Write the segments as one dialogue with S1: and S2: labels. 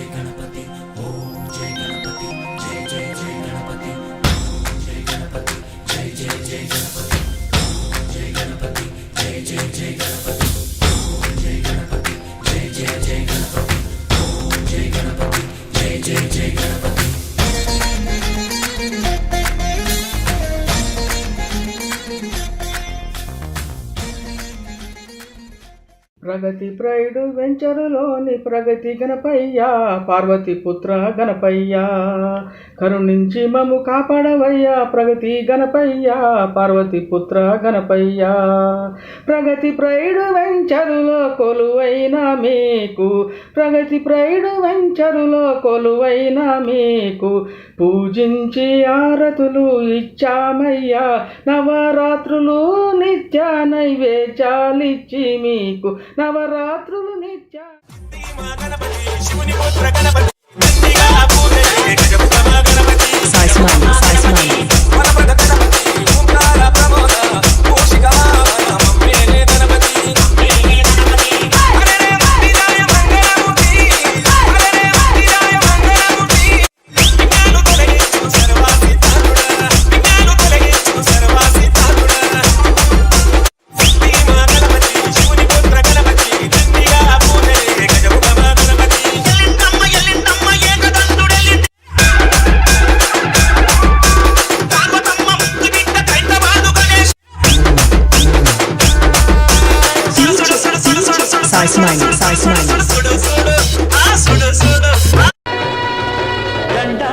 S1: শেখানো ప్రగతి ప్రైడు వెంచరులోని ప్రగతి గణపయ్య పార్వతీపుత్ర గణపయ్యా. కరుణించి మము కాపాడవయ్యా ప్రగతి గణపయ్యా పార్వతి పుత్ర గణపయ్యా. ప్రగతి ప్రైడు వెంచరులో కొలువైనా మీకు ప్రగతి ప్రైడు వెంచరులో కొలువైనా మీకు. పూజించి ఆరతులు ఇచ్చామయ్యా నవరాత్రులు నిత్య నైవేచాలిచ్చి మీకు. నవరాత్రులు నిత్య
S2: money, spice money.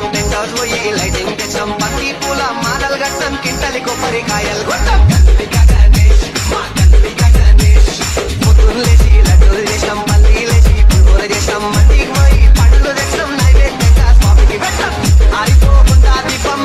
S2: గొట్టం టెండర్ పోయి లైటింగ్ తెచ్చం. పత్తి పూల మాలలు గట్టం కింటలి కొబ్బరి కాయలు గొట్టం పండుగ చేసాం మట్టి పోయి పండుగ చేసాం నైవేద్యం స్వామికి పెట్టం. ఆరిపోకుండా దీపం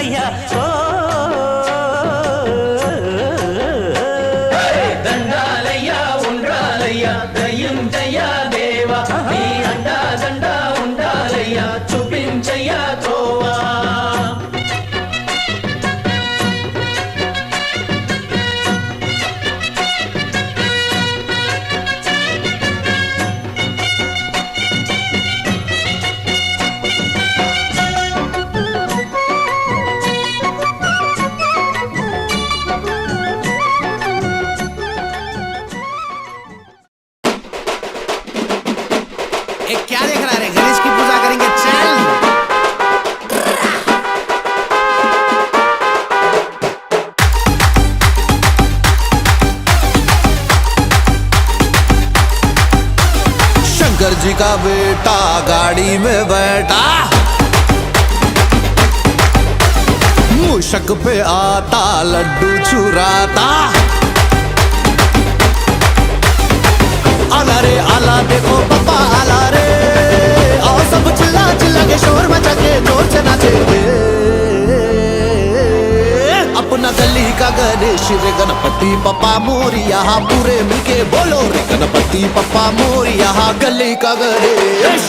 S3: అందిల్చయ్యా ఓ
S4: దండాలయ్యా ఉండ్రాలయ్యా దయ్యుంచయ్యా దేవా
S5: का बेटा गाड़ी में बैठा। मूषक पे आता, लड्डू चुराता। आला रे, आला देखो पापा, आला रे। और सब चिल्ला चिल्ला के शोर मचा के, ज़ोर से नाचेंगे अपना गली का गणेश? रे गणपति पप्पा मोरिया पूरे मिलके बोलो रे गणपति पप्पा मोरिया गली का गणेश?